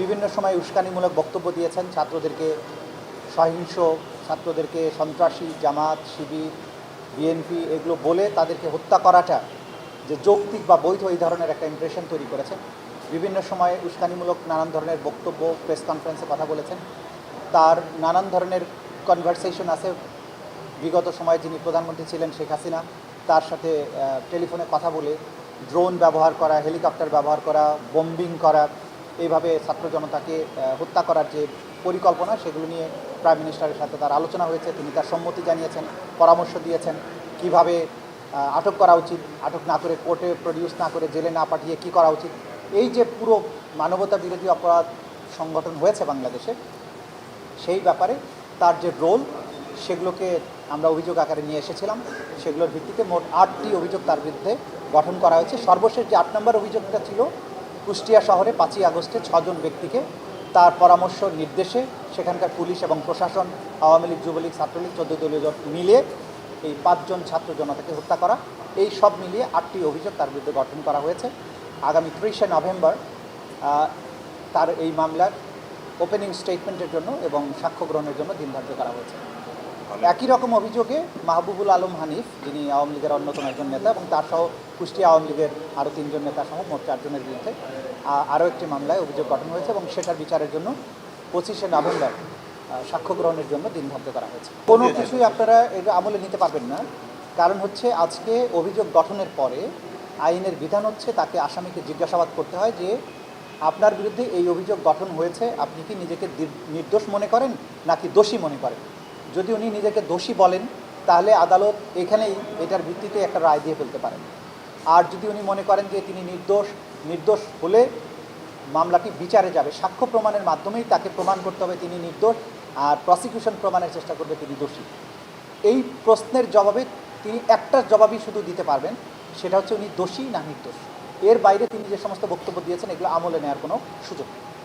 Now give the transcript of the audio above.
বিভিন্ন সময় উস্কানিমূলক বক্তব্য দিয়েছেন ছাত্রদেরকে, সহিংস ছাত্রদেরকে, সন্ত্রাসী, জামাত, শিবির, বিএনপি, এগুলো বলে তাদেরকে হত্যা করাটা যে যৌক্তিক বা বৈধ এই ধরনের একটা ইমপ্রেশন তৈরি করেছেন। বিভিন্ন সময়ে উস্কানিমূলক নানান ধরনের বক্তব্য প্রেস কনফারেন্সে কথা বলেছেন। তার নানান ধরনের কনভারসেশন আছে। বিগত সময়ে যিনি প্রধানমন্ত্রী ছিলেন শেখ হাসিনা, তার সাথে টেলিফোনে কথা বলে ড্রোন ব্যবহার করা হেলিকপ্টার ব্যবহার করা বোম্বিং করা এইভাবে ছাত্র জনতাকে হত্যা করার যে পরিকল্পনা, সেগুলো নিয়ে প্রাইম মিনিস্টারের সাথে তার আলোচনা হয়েছে। তিনি তার সম্মতি জানিয়েছেন, পরামর্শ দিয়েছেন কীভাবে আটক করা উচিত, আটক না করে কোর্টে প্রডিউস না করে জেলে না পাঠিয়ে কি করা উচিত। এই যে পুরো মানবতা বিরোধী অপরাধ সংগঠন হয়েছে বাংলাদেশে, সেই ব্যাপারে তার যে রোল সেগুলোকে আমরা অভিযোগ আকারে নিয়ে এসেছিলাম। সেগুলোর ভিত্তিতে মোট আটটি অভিযোগ তার বিরুদ্ধে গঠন করা হয়েছে। সর্বশেষ যে আট নম্বর অভিযোগটা ছিল কুষ্টিয়া শহরে পাঁচই আগস্টে ছজন ব্যক্তিকে তার পরামর্শ নির্দেশে সেখানকার পুলিশ এবং প্রশাসন, আওয়ামী লীগ, যুবলীগ, ছাত্রলীগ চোদ্দ দলীয় জোট মিলিয়ে এই পাঁচজন ছাত্র জনতাকে হত্যা করা। এই সব মিলিয়ে আটটি অভিযোগ তার বিরুদ্ধে গঠন করা হয়েছে। আগামী ত্রিশে নভেম্বর তার এই মামলার ওপেনিং স্টেটমেন্টের জন্য এবং সাক্ষ্য গ্রহণের জন্য দিন ধার্য করা হয়েছে। একই রকম অভিযোগে মাহবুবুল আলম হানিফ যিনি আওয়ামী লীগের অন্যতম একজন নেতা এবং তার সহ কুষ্টিয়া আওয়ামী লীগের আরও তিনজন নেতা সহ মোট চারজনের বিরুদ্ধে আরও একটি মামলায় অভিযোগ গঠন হয়েছে এবং সেটার বিচারের জন্য পঁচিশে নভেম্বর সাক্ষ্য গ্রহণের জন্য দিন ধার্য করা হয়েছে। কোনো কিছুই আপনারা এটা আমলে নিতে পারবেন না। কারণ হচ্ছে আজকে অভিযোগ গঠনের পরে আইনের বিধান হচ্ছে তাকে আসামিকে জিজ্ঞাসাবাদ করতে হয় যে আপনার বিরুদ্ধে এই অভিযোগ গঠন হয়েছে আপনি কি নিজেকে নির্দোষ মনে করেন নাকি দোষী মনে করেন? যদি উনি নিজেকে দোষী বলেন, তাহলে আদালত এখানেই এটার ভিত্তিতে একটা রায় দিয়ে ফেলতে পারেন। আর যদি উনি মনে করেন যে তিনি নির্দোষ নির্দোষ হলে মামলাটি বিচারে যাবে। সাক্ষ্য প্রমাণের মাধ্যমেই তাকে প্রমাণ করতে হবে তিনি নির্দোষ, আর প্রসিকিউশন প্রমাণের চেষ্টা করবে তিনি দোষী। এই প্রশ্নের জবাবে তিনি একটা জবাবই শুধু দিতে পারবেন, সেটা হচ্ছে উনি দোষী না নির্দোষ। এর বাইরে তিনি যে সমস্ত বক্তব্য দিয়েছেন, এগুলো আমলে নেওয়ার কোনো সুযোগ নেই।